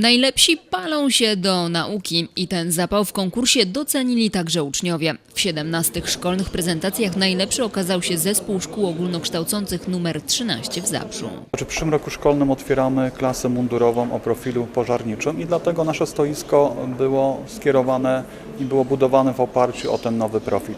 Najlepsi palą się do nauki i ten zapał w konkursie docenili także uczniowie. W 17 szkolnych prezentacjach najlepszy okazał się zespół szkół ogólnokształcących numer 13 w Zabrzu. Znaczy, W przyszłym roku szkolnym otwieramy klasę mundurową o profilu pożarniczym i dlatego nasze stoisko było skierowane i było budowane w oparciu o ten nowy profil.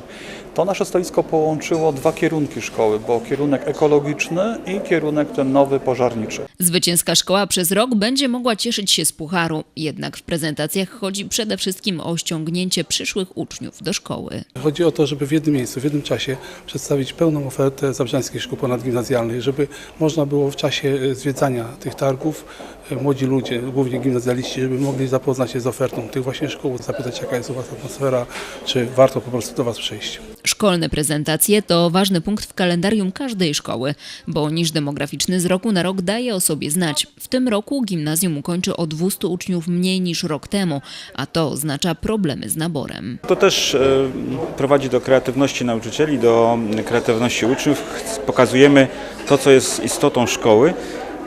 To nasze stoisko połączyło dwa kierunki szkoły, bo kierunek ekologiczny i kierunek ten nowy pożarniczy. Zwycięska szkoła przez rok będzie mogła cieszyć się z pucharu, jednak w prezentacjach chodzi przede wszystkim o ściągnięcie przyszłych uczniów do szkoły. Chodzi o to, żeby w jednym miejscu, w jednym czasie przedstawić pełną ofertę zabrzańskich szkół ponadgimnazjalnych, żeby można było w czasie e, zwiedzania tych targów e, młodzi ludzie, głównie gimnazjaliści, żeby mogli zapoznać się z ofertą tych właśnie szkół, zapytać jaka jest u Was atmosfera, czy warto po prostu do Was przyjść. Szkolne prezentacje to ważny punkt w kalendarium każdej szkoły, bo niż demograficzny z roku na rok daje o sobie znać. W tym roku gimnazjum ukończy o 200 uczniów mniej niż rok temu, a to oznacza problemy z naborem. To też e, prowadzi do kreatywności nauczycieli, do kreatywności uczniów. Pokazujemy to, co jest istotą szkoły.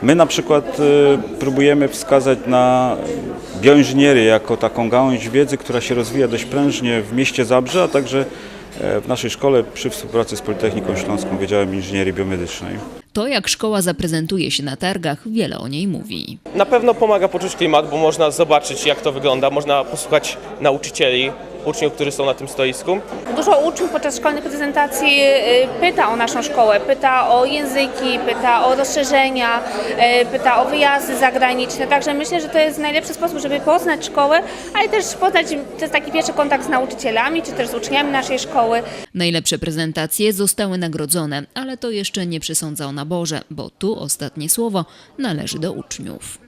My na przykład e, próbujemy wskazać na bioinżynierię jako taką gałąź wiedzy, która się rozwija dość prężnie w mieście Zabrze, a także e, w naszej szkole przy współpracy z Politechniką Śląską Wydziałem Inżynierii Biomedycznej. To, jak szkoła zaprezentuje się na targach, wiele o niej mówi. Na pewno pomaga poczuć klimat, bo można zobaczyć jak to wygląda, można posłuchać nauczycieli, uczniów, którzy są na tym stoisku. Dużo uczniów podczas szkolnych prezentacji y, pyta o naszą szkołę, pyta o języki, pyta o rozszerzenia, y, pyta o wyjazdy zagraniczne. Także myślę, że to jest najlepszy sposób, żeby poznać szkołę, ale też poznać, to jest taki pierwszy kontakt z nauczycielami, czy też z uczniami naszej szkoły. Najlepsze prezentacje zostały nagrodzone, ale to jeszcze nie przesądza o naborze, bo tu ostatnie słowo należy do uczniów.